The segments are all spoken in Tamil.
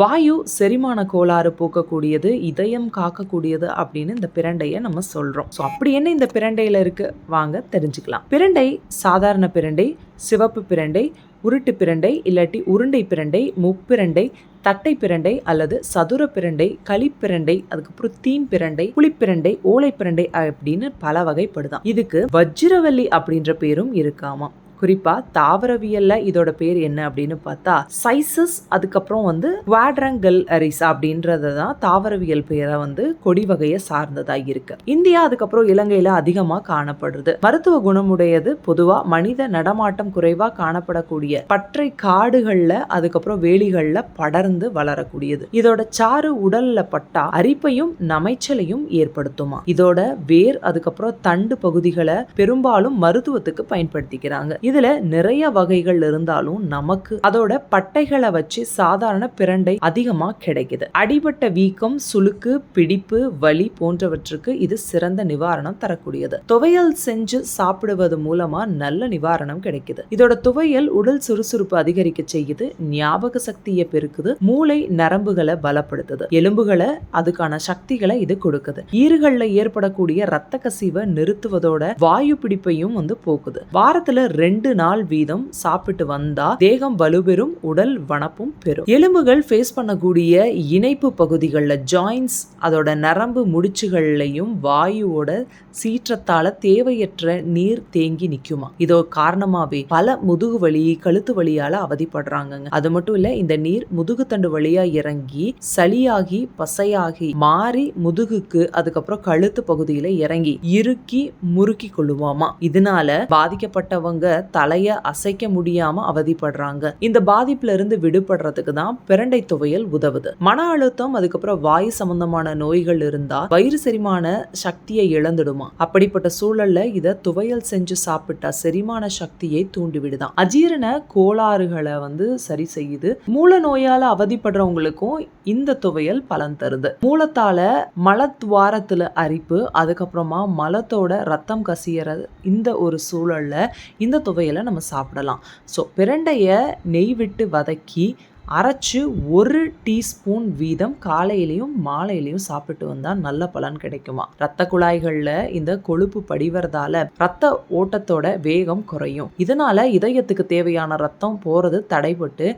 வாயு செரிமான கோளாறு போக்கக்கூடியது இதயம் காக்கக்கூடியது அப்படின்னு இந்த பிரண்டையை நம்ம சொல்றோம். ஸோ அப்படி என்ன இந்த பிரண்டையில இருக்கு? வாங்க தெரிஞ்சுக்கலாம். பிரண்டை சாதாரண பிரண்டை சிவப்பு பிரண்டை உருட்டு பிரண்டை இல்லாட்டி உருண்டை பிரண்டை முப்பிரண்டை தட்டை பிரண்டை அல்லது சதுர பிரண்டை களிப்பிரண்டை அதுக்கப்புறம் தீம் பிரண்டை புளிப்பிரண்டை ஓலை பிரண்டை அப்படின்னு பல வகைப்படுதான் இதுக்கு வஜ்ரவல்லி அப்படின்ற பேரும் இருக்காமா குறிப்பா தாவரவியல்ல இதோட பேர் என்ன அப்படின்னு பார்த்தா சைசஸ் அதுக்கப்புறம் வந்து குவாட்ரங்கல் அரிஸ் அப்படின்றது தான் தாவரவியல் பேரை வந்து கொடி வகையை சார்ந்ததாக இருக்கு. இந்தியா அதுக்கப்புறம் இலங்கையில அதிகமா காணப்படுது மருத்துவ குணமுடையது பொதுவா மனித நடமாட்டம் குறைவா காணப்படக்கூடிய பற்றை காடுகள்ல அதுக்கப்புறம் வேலிகள்ல படர்ந்து வளரக்கூடியது. இதோட சாறு உடல்ல பட்டா அரிப்பையும் நமைச்சலையும் ஏற்படுத்துமா. இதோட வேர் அதுக்கப்புறம் தண்டு பகுதிகளை பெரும்பாலும் மருத்துவத்துக்கு பயன்படுத்திக்கிறாங்க. இதுல நிறைய வகைகள் இருந்தாலும் நமக்கு அதோட பட்டைகளை வச்சு சாதாரண பிரண்டை அதிகமா கிடைக்குது. அடிபட்ட வீக்கம் சுளுக்கு பிடிப்பு வலி போன்றவற்றுக்கு இது சிறந்த நிவாரணம் தரக்கூடியது. துவையல் செஞ்சு சாப்பிடுவது மூலமா நல்ல நிவாரணம் கிடைக்குது. இதோட துவையல் உடல் சுறுசுறுப்பு அதிகரிக்க செய்யுது ஞாபக சக்தியை பெருக்குது மூளை நரம்புகளை பலப்படுத்துது. எலும்புகளை அதுக்கான சக்திகளை இது கொடுக்குது. ஈறுகள்ல ஏற்படக்கூடிய ரத்த கசிவை நிறுத்துவதோட வாயு பிடிப்பையும் வந்து போக்குது. வாரத்துல ரெண்டு ரெண்டு நாள் வீதம் சாப்பிட்டு வந்தா தேகம் வலுபெறும் உடல் வனப்பும் பெறும். எலும்புகள் ஃபேஸ் பண்ணக்கூடிய இணைப்பு பகுதிகளில் ஜாயின்ஸ் அதோட நரம்பு முடிச்சுகள்லையும் வாயுவோட சீற்றத்தால தேவையற்ற நீர் தேங்கி நிக்குமா? இதோ காரணமாவே பல முதுகு வலி கழுத்து வலியால அவதிப்படுறாங்கங்க. அது மட்டும் இல்ல இந்த நீர் முதுகு தண்டு வழியா இறங்கி சளியாகி பசையாகி மாறி முதுகுக்கு அதுக்கப்புறம் கழுத்து பகுதியில இறங்கி இறுக்கி முறுக்கி கொள்ளுவாமா இதனால பாதிக்கப்பட்டவங்க தலைய அசைக்க முடியாம அவதிப்படுறாங்க. இந்த பாதிப்புல இருந்து விடுபடுறதுக்கு தான் பிரண்டை துவையல் உதவுது. மன அழுத்தம் அதுக்கப்புறம் வாய் சம்பந்தமான நோய்கள் இருந்தா வயிறு செரிமான சக்தியை இழந்துடுமா. அப்படிப்பட்ட சூழல்ல இத துவையல் செஞ்சு சாப்பிட்டா செரிமான சக்தியை தூண்டி விடுதான் அஜீரண கோளாறுகளை வந்து சரி செய்யுது. மூல நோயால அவதிப்படுறவங்களுக்கும் இந்த துவையல் பலன் தருது. மூலத்தால மலத்வாரத்துல அரிப்பு அதுக்கப்புறமா மலத்தோட ரத்தம் கசியற இந்த ஒரு சூழல்ல இந்த துவையலை நம்ம சாப்பிடலாம். ஸோ பிரண்டையை நெய் விட்டு வதக்கி அரைச்சு ஒரு டீஸ்பூன் வீதம் காலையிலையும் மாலையிலையும் சாப்பிட்டு வந்தால் நல்ல பலன் கிடைக்குமா? ரத்த குழாய்களில் இந்த கொழுப்பு படிவறதால ரத்த ஓட்டத்தோட வேகம் குறையும். இதனால இதயத்துக்கு தேவையான ரத்தம் போகிறது தடைபட்டு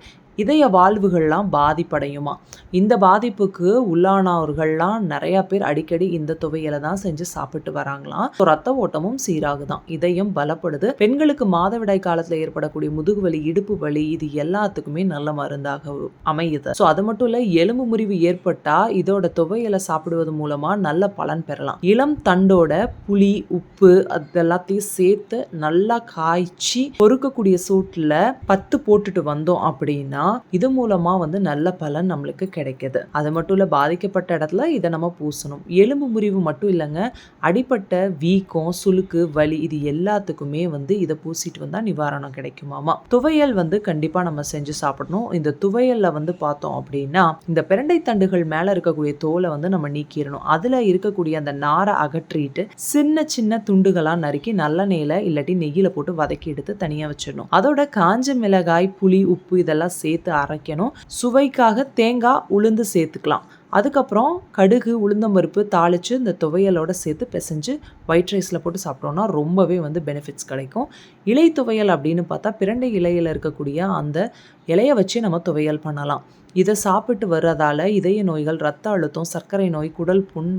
இதய வாழ்வுகள்லாம் பாதிப்படையுமா? இந்த பாதிப்புக்கு உள்ளானவர்கள்லாம் நிறையா பேர் அடிக்கடி இந்த துவையலை தான் செஞ்சு சாப்பிட்டு வராங்களாம். ஸோ ரத்த ஓட்டமும் சீராகுதான். இதயம் பலப்படுது. பெண்களுக்கு மாதவிடாய் காலத்தில் ஏற்படக்கூடிய முதுகு வலி இடுப்பு வலி இது எல்லாத்துக்குமே நல்ல மருந்தாக அமையுது. ஸோ அது மட்டும் இல்லை எலும்பு முறிவு ஏற்பட்டா இதோட துவையலை சாப்பிடுவது மூலமா நல்ல பலன் பெறலாம். இளம் தண்டோட புளி உப்பு அது எல்லாத்தையும் சேர்த்து நல்லா காய்ச்சி பொறுக்கக்கூடிய சூட்டில் பத்து போட்டுட்டு வந்தோம் அப்படின்னா இது மூலமா வந்து நல்ல பலன் நம்மளுக்கு கிடைக்குது. அது மட்டும் இல்ல பாதிக்கப்பட்ட இடத்துல இதை நம்ம பூசணும். எலும்பு முறிவு மட்டும் இல்லைங்க. அடிப்பட்ட வீக்கம் சுளுக்கு வலி இது எல்லாத்துக்குமே வந்து இதை பூசிட்டு வந்தா நிவாரணம் கிடைக்குமாமா? துவையல் வந்து கண்டிப்பா நம்ம செஞ்சு சாப்பிடணும். இந்த துவையல்ல வந்து பார்த்தோம் அப்படின்னா இந்த பிரண்டை தண்டுகள் மேல இருக்கக்கூடிய தோலை வந்து நம்ம நீக்கிடணும். அதுல இருக்கக்கூடிய அந்த நாரை அகற்றிட்டு சின்ன சின்ன துண்டுகளா நறுக்கி நல்லெண்ணெயில இல்லாட்டி நெய்யில போட்டு வதக்கி எடுத்து தனியா வச்சிடணும். அதோட காஞ்ச மிளகாய் புளி உப்பு இதெல்லாம் சேர்த்து சேர்த்து அரைக்கணும். சுவைக்காக தேங்காய் உளுந்து சேர்த்துக்கலாம். அதுக்கப்புறம் கடுகு உளுந்தம்பருப்பு தாளித்து இந்த துவையலோட சேர்த்து பிசைஞ்சு ஒயிட் ரைஸில் போட்டு சாப்பிட்டோம்னா ரொம்பவே வந்து பெனிஃபிட்ஸ் கிடைக்கும். இலை துவையல் அப்படின்னு பார்த்தா பிரண்டை இலையில் இருக்கக்கூடிய அந்த இலையை வச்சு நம்ம துவையல் பண்ணலாம். இதை சாப்பிட்டு வர்றதால இதய நோய்கள் ரத்த அழுத்தம் சர்க்கரை நோய் குடல் புண்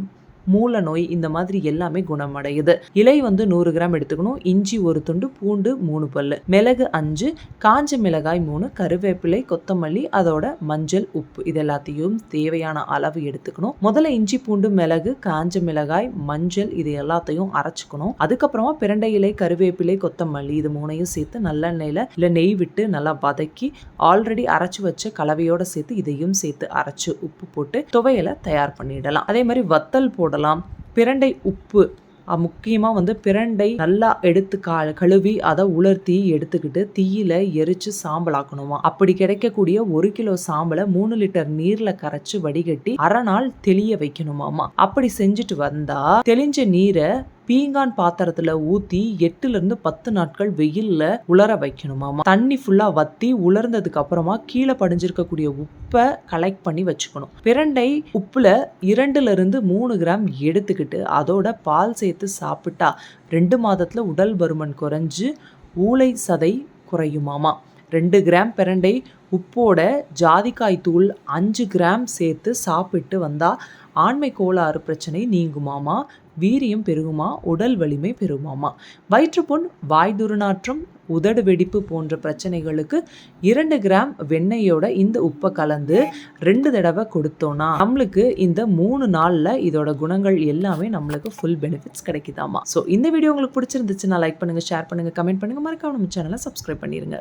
மூல நோய் இந்த மாதிரி எல்லாமே குணமடையுது. இலை வந்து நூறு கிராம் எடுத்துக்கணும். இஞ்சி ஒரு துண்டு பூண்டு மூணு பல்லு. மிளகு அஞ்சு காஞ்ச மிளகாய் மூணு கருவேப்பிலை கொத்தமல்லி அதோட மஞ்சள் உப்பு. இது எல்லாத்தையும் தேவையான அளவு எடுத்துக்கணும். முதல்ல இஞ்சி பூண்டு மிளகு காஞ்ச மிளகாய் மஞ்சள் இது எல்லாத்தையும் அரைச்சிக்கணும். அதுக்கப்புறமா பிரண்டை இலை கருவேப்பிலை கொத்தமல்லி இது மூணையும் சேர்த்து நல்லெண்ணெயில் இல்லை நெய் விட்டு நல்லா வதக்கி ஆல்ரெடி அரைச்சு வச்ச கலவையோட சேர்த்து இதையும் சேர்த்து அரைச்சு உப்பு போட்டு துவையலை தயார் பண்ணிடலாம். அதே மாதிரி வத்தல் போட போடலாம் பிரண்டை உப்பு. முக்கியமாக வந்து பிரண்டை நல்லா எடுத்து கா கழுவி அதை உலர்த்தி எடுத்துக்கிட்டு தீயில எரிச்சு சாம்பலாக்கணுமா. அப்படி கிடைக்கக்கூடிய ஒரு கிலோ சாம்பலை மூணு லிட்டர் நீர்ல கரைச்சு வடிகட்டி அரை நாள் தெளிய வைக்கணுமாமா. அப்படி செஞ்சுட்டு வந்தா தெளிஞ்ச நீரை பீங்கான் பாத்திரத்துல ஊத்தி எட்டுல இருந்து பத்து நாட்கள் வெயில்ல உலர வைக்கணுமாமா. தண்ணி ஃபுல்லா வத்தி உலர்ந்ததுக்கு அப்புறமா கீழே படிஞ்சிருக்கக்கூடிய உப்பை கலெக்ட் பண்ணி வச்சுக்கணும். பிரண்டை உப்புல இரண்டுல இருந்து மூணு கிராம் எடுத்துக்கிட்டு அதோட பால் சேர்த்து சாப்பிட்டா ரெண்டு மாதத்துல உடல் பருமன் குறைஞ்சு ஊளை சதை குறையுமாமா. ரெண்டு கிராம் பிரண்டை உப்போட ஜாதிக்காய் தூள் அஞ்சு கிராம் சேர்த்து சாப்பிட்டு வந்தால் ஆண்மை கோளாறு பிரச்சனை நீங்குமாமா? வீரியம் பெருகுமா? உடல் வலிமை பெருகுமாமா வயிற்றுப்புண் வாய் துர்நாற்றம் உதடு வெடிப்பு போன்ற பிரச்சனைகளுக்கு இரண்டு கிராம் வெண்ணெயோட இந்த உப்பை கலந்து ரெண்டு தடவை கொடுத்தோம்னா நம்மளுக்கு இந்த மூணு நாளில் இதோட குணங்கள் எல்லாமே நம்மளுக்கு ஃபுல் பெனிஃபிட்ஸ் கிடைக்குதாமா? ஸோ இந்த வீடியோ உங்களுக்கு பிடிச்சிருந்துச்சுன்னா லைக் பண்ணுங்க ஷேர் பண்ணுங்க கமெண்ட் பண்ணுங்கள் மறக்காம நம்ம சேனலை சப்ஸ்கிரைப் பண்ணிடுங்க